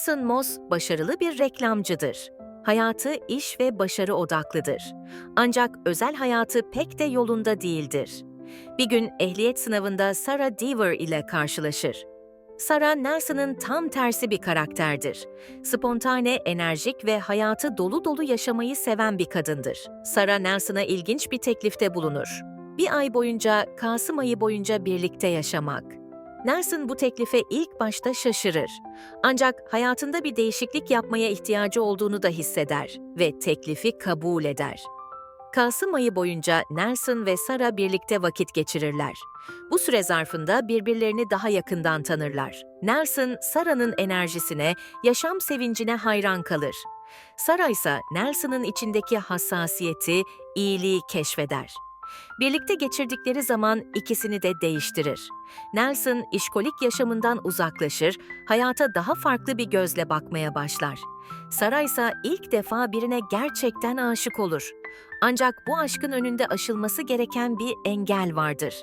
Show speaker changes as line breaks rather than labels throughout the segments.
Nelson Moss başarılı bir reklamcıdır. Hayatı iş ve başarı odaklıdır. Ancak özel hayatı pek de yolunda değildir. Bir gün ehliyet sınavında Sarah Deaver ile karşılaşır. Sarah Nelson'ın tam tersi bir karakterdir. Spontane, enerjik ve hayatı dolu dolu yaşamayı seven bir kadındır. Sarah Nelson'a ilginç bir teklifte bulunur. Bir ay boyunca, Kasım ayı boyunca birlikte yaşamak. Nelson bu teklife ilk başta şaşırır. Ancak hayatında bir değişiklik yapmaya ihtiyacı olduğunu da hisseder ve teklifi kabul eder. Kasım ayı boyunca Nelson ve Sarah birlikte vakit geçirirler. Bu süre zarfında birbirlerini daha yakından tanırlar. Nelson, Sarah'nın enerjisine, yaşam sevincine hayran kalır. Sarah ise Nelson'ın içindeki hassasiyeti, iyiliği keşfeder. Birlikte geçirdikleri zaman ikisini de değiştirir. Nelson, işkolik yaşamından uzaklaşır, hayata daha farklı bir gözle bakmaya başlar. Sarah ise ilk defa birine gerçekten aşık olur. Ancak bu aşkın önünde aşılması gereken bir engel vardır.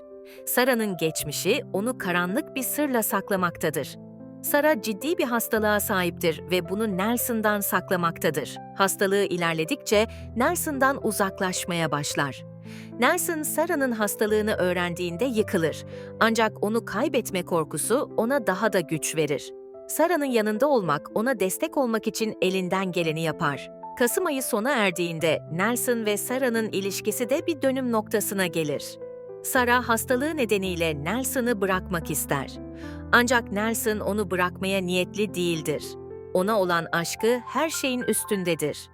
Sarah'nın geçmişi onu karanlık bir sırla saklamaktadır. Sarah ciddi bir hastalığa sahiptir ve bunu Nelson'dan saklamaktadır. Hastalığı ilerledikçe Nelson'dan uzaklaşmaya başlar. Nelson, Sarah'nın hastalığını öğrendiğinde yıkılır. Ancak onu kaybetme korkusu ona daha da güç verir. Sarah'nın yanında olmak, ona destek olmak için elinden geleni yapar. Kasım ayı sona erdiğinde Nelson ve Sarah'nın ilişkisi de bir dönüm noktasına gelir. Sarah hastalığı nedeniyle Nelson'ı bırakmak ister. Ancak Nelson onu bırakmaya niyetli değildir. Ona olan aşkı her şeyin üstündedir.